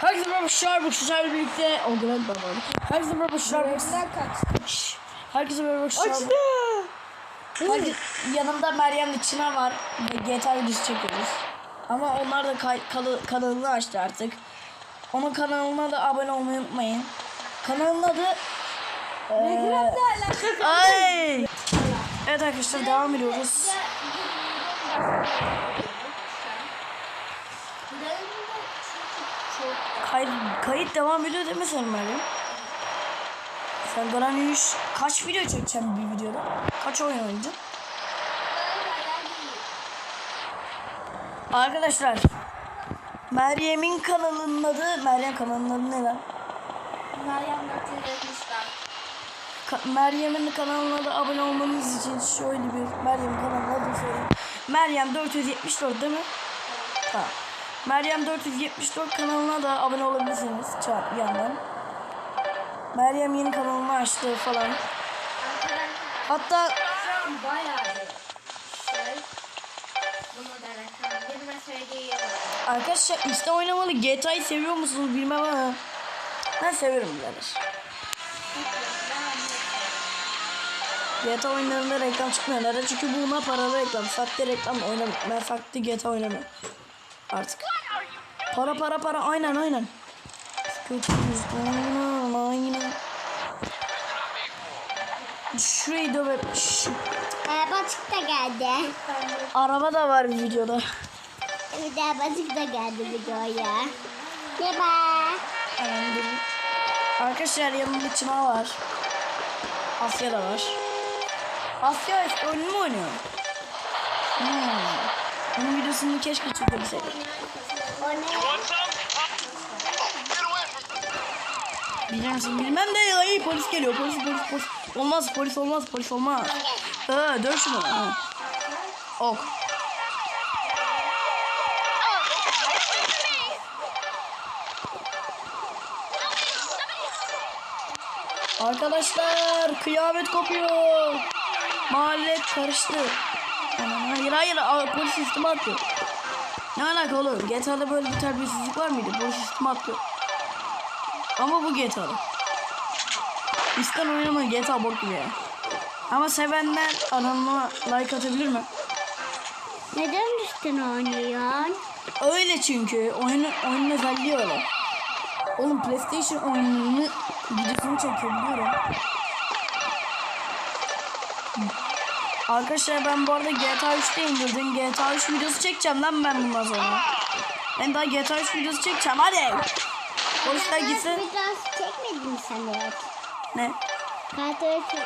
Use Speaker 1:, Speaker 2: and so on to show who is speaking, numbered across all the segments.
Speaker 1: Herkese merhaba Starbucks sizlerle birlikte o Grand Baba. Herkese merhaba. Şşş. Herkese merhaba Starbucks. Herkes, yanımda Meryem Çınar var. ve GTA videosu çekiyoruz. Ama onlar da kay, kalı- kanalını açtı artık. Onun kanalına da abone olmayı unutmayın. Kanalın adı eee, Ay. Evet arkadaşlar devam ediyoruz. Kayıt, kayıt devam ediyor değil mi senin Meryem? Sen Granny 3 kaç video çekeceğim bir videoda? Kaç oyun oynayacaksın? Arkadaşlar Meryem'in kanalının adı Meryem kanalının adı ne lan? Ka- Meryem'in kanalına da abone olmanız için şöyle bir Meryem kanalının adını söyleyeyim. Meryem 474 değil mi? Tamam. Meryem 474 kanalına da abone olabilirsiniz yandan. Meryem yeni kanalını açtı falan. Hatta arkadaşlar işte oynamalı GTA'yı seviyor musunuz bilmem ama ben severim birader. GTA oyunlarında reklam çıkmıyor. Neden? Çünkü buna paralı reklam. Sahte reklam oynamam. Ben sahte GTA oynamıyorum. Artık. Para para para. Aynen aynen. Kötüyüz. Aynen aynen. Şurayı döve.
Speaker 2: Arabacık da geldi.
Speaker 1: Araba da var bir videoda.
Speaker 2: Evet arabacık da geldi videoya. Merhaba.
Speaker 1: Arkadaşlar yanımda Çınar var. Asya da var. Asya eski oyunu mu oynuyor? Hmm. Onun videosunu keşke çekebilseydik. Bilir? Bilmem de iyi polis geliyor. Polis polis polis. Olmaz polis olmaz polis olmaz. Ha, dön şunu. Ha. Ok. Arkadaşlar kıyamet kopuyor. Mahalle karıştı. Hayır hayır polis üstüme attı. Ne alaka oğlum? GTA'da böyle bir terbiyesizlik var mıydı? Polis üstüme attı. Ama bu GTA'da. İskan oynama GTA bok gibi ya. Ama sevenler kanalıma like atabilir mi?
Speaker 2: Neden üstüne oynuyorsun?
Speaker 1: Öyle çünkü oyunun oyunun özelliği öyle. Oğlum PlayStation oyununu videosunu çekiyor biliyorum. Arkadaşlar ben bu arada GTA 3'te indirdim. GTA 3 videosu çekeceğim lan ben bundan sonra. Ben daha GTA 3 videosu çekeceğim hadi. Polisler gitsin.
Speaker 2: Videosu çekmedin sen hiç?
Speaker 1: Ne?
Speaker 2: KT 3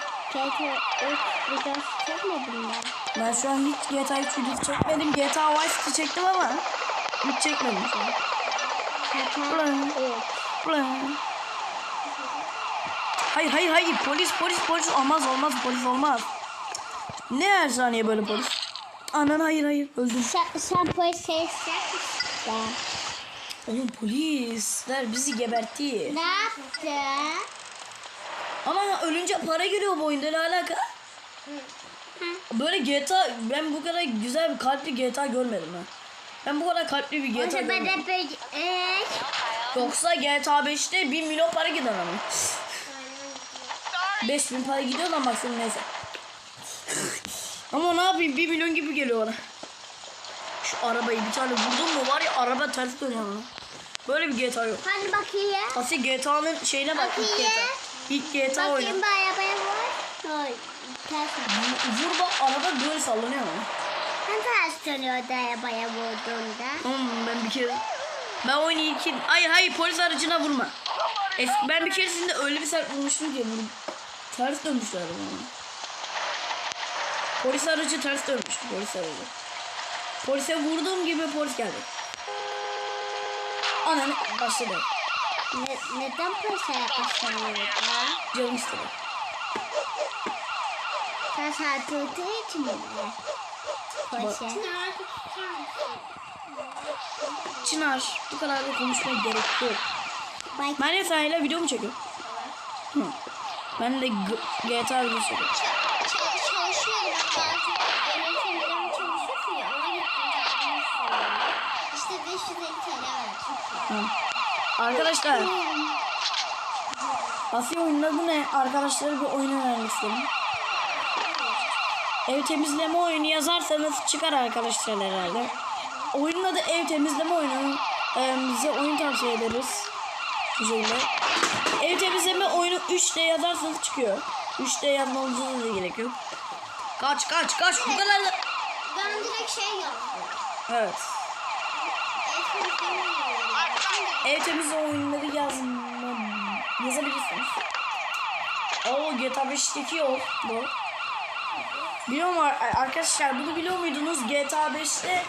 Speaker 2: videosu çekmedin mi?
Speaker 1: Ben şu an hiç GTA 3 videosu çekmedim. GTA Vice City çektim ama hiç çekmedim şu an. Ulan.
Speaker 2: 3.
Speaker 1: Ulan. Hayır hayır hayır polis polis polis olmaz olmaz polis olmaz. Ne her saniye böyle polis? Anan hayır hayır öldüm.
Speaker 2: Sen, sen polis misin?
Speaker 1: Oğlum polisler bizi gebertti.
Speaker 2: Ne yaptı?
Speaker 1: Ama ölünce para geliyor bu oyunda ne alaka? Böyle GTA ben bu kadar güzel bir kalpli GTA görmedim ben. Ben bu kadar kalpli bir
Speaker 2: O
Speaker 1: GTA
Speaker 2: zaman
Speaker 1: görmedim.
Speaker 2: da böyle... Evet.
Speaker 1: Yoksa GTA 5'te 1 milyon para gider ama. 5000 para gidiyor lan maksimum neyse. Ama ne yapayım 1 milyon gibi geliyor bana. Şu arabayı bir tane vurdum mu var ya araba ters dönüyor lan. Böyle bir GTA yok.
Speaker 2: Hani bakayım.
Speaker 1: Asya GTA'nın şeyine bak ilk
Speaker 2: Bakayım.
Speaker 1: GTA. İlk GTA oyunu.
Speaker 2: Bakayım bu arabaya var. Hayır. Ters.
Speaker 1: Vur bak araba böyle sallanıyor ama.
Speaker 2: Hani ters dönüyordu arabaya vurduğunda.
Speaker 1: Hmm, ben bir kere ben oyunu ilk hayır hayır polis aracına vurma. Es- ben bir keresinde öyle bir sert vurmuştum ki ters dönmüşler bana. Polis aracı ters dönmüştü polis aracı. Polise vurduğum gibi polis geldi. Ananı başladı.
Speaker 2: Ne, neden polise yaklaşamıyordu?
Speaker 1: Canım istedi.
Speaker 2: Sen sartıldığı için mi? Polise.
Speaker 1: Çınar bu kadar da konuşmaya gerek yok. Meryem sahile video mu çekiyor? Hı. Ben de GTA videosu çekiyorum. Arkadaşlar Asya oyunun adı ne? Arkadaşlara bir oyun önermek istedim. Ev temizleme oyunu yazarsanız çıkar arkadaşlar herhalde. Oyunun adı ev temizleme oyunu. Ee, bize oyun tavsiye ederiz. Bu şekilde. Ev temizleme oyunu 3D yazarsanız çıkıyor. 3D yazmanıza da gerek yok. Kaç kaç kaç bu kadar da.
Speaker 3: Ben direkt şey yaptım.
Speaker 1: Evet.
Speaker 3: Eski
Speaker 1: Ev temizleme oyunları yazma, yazabilirsiniz. Oo GTA 5'teki yol bu. Biliyor mu ar- arkadaşlar bunu biliyor muydunuz? GTA 5'te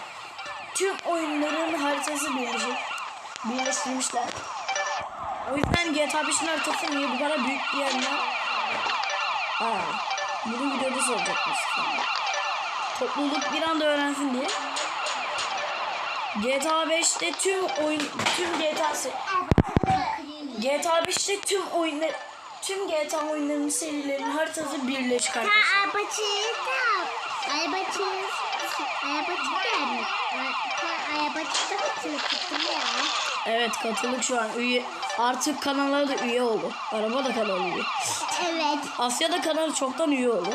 Speaker 1: tüm oyunların haritası birleşik. Birleştirmişler. O yüzden GTA 5'in haritası niye bu kadar büyük diyenler? Aa, bunu videoda soracakmış. Topluluk bir anda öğrensin diye. GTA 5'te tüm oyun tüm GTA GTA 5'te tüm oyunlar tüm GTA oyunlarının serilerinin haritası arkadaşlar.
Speaker 2: arabacıyı da. Arabacı. Arabacı da mı? Ta arabacı da katıldım ya.
Speaker 1: Evet katılık şu an üye artık kanallara da üye oldu. Araba da kanalı üye.
Speaker 2: Evet.
Speaker 1: Asya da kanalı çoktan üye oldu.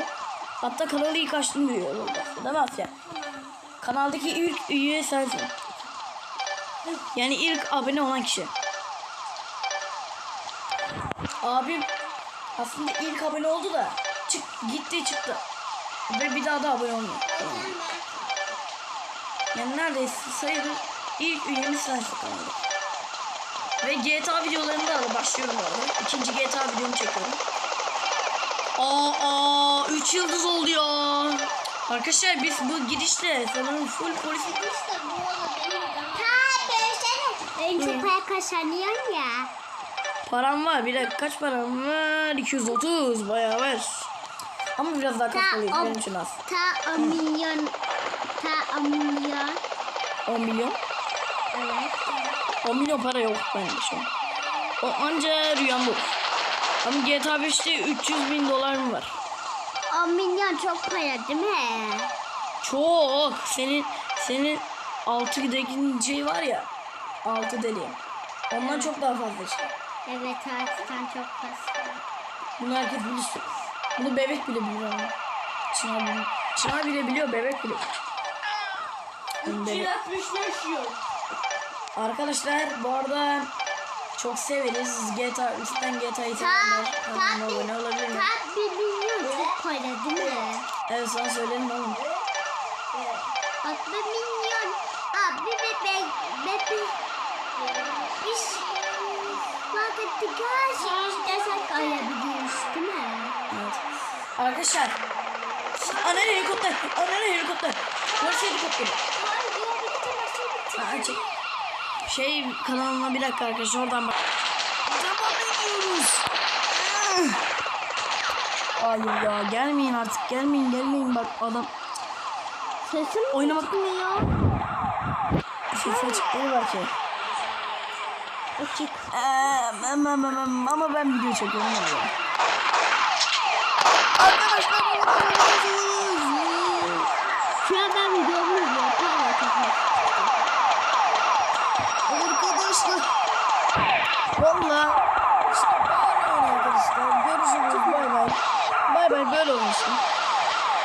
Speaker 1: Hatta kanalı ilk açtığında üye oldu. Değil mi Asya? Kanaldaki ilk üye sensin. Yani ilk abone olan kişi. Abim aslında ilk abone oldu da çık gitti çıktı. Ve bir daha da abone olmuyor. Yani neredeyse sayılır ilk üyemiz sensin kanalda. Ve GTA videolarında da başlıyorum bu arada. İkinci GTA videomu çekiyorum. Aa, aa 3 yıldız oldu ya. Arkadaşlar biz bu gidişte sanırım full polis
Speaker 3: İşte bu arada benim
Speaker 2: Ta versene. En çok para kazanıyorsun ya.
Speaker 1: param var. Bir dakika kaç param var? 230 bayağı var. Ama biraz daha kasmalıyız benim için az.
Speaker 2: ta o milyon. Ta o milyon.
Speaker 1: 10 milyon.
Speaker 2: Evet.
Speaker 1: 10 milyon para yok bende şu an. O anca rüyam bu. Ama GTA 5'te 300 bin dolar mı var?
Speaker 2: 10 milyon çok para değil mi?
Speaker 1: Çok. Senin senin 6 gidekince var ya. 6 deli. Ondan çok daha fazla işte.
Speaker 2: Evet artıktan çok fazla.
Speaker 1: Bunu herkes bilir. Bunu bebek bile biliyor ama. Çınar bile, Çınar bile biliyor, bebek bile. biliyor. Bebek. Arkadaşlar bu arada çok severiz. GTA üstten GTA'yı sevenler kanalıma abone olabilir mi?
Speaker 2: Ta 1 milyon çok para değil mi?
Speaker 1: Evet sana söylerim oğlum.
Speaker 2: Bak 1 milyon. Abi bebek. Bebek. Biz vakit kaç desek alabiliriz değil mi?
Speaker 1: Evet. Arkadaşlar. Ana helikopter. Ana helikopter. Polis helikopteri. Aa, çek. Şey kanalına bir dakika arkadaşlar oradan bak. Devam ediyoruz. Hayır ya gelmeyin artık gelmeyin gelmeyin bak adam
Speaker 2: Sesim
Speaker 1: Oynamak-
Speaker 2: çıkmıyor.
Speaker 1: sesi açık değil belki.
Speaker 2: Açık.
Speaker 1: Ee, ama, ama, ama, ben video çekiyorum. Arkadaşlar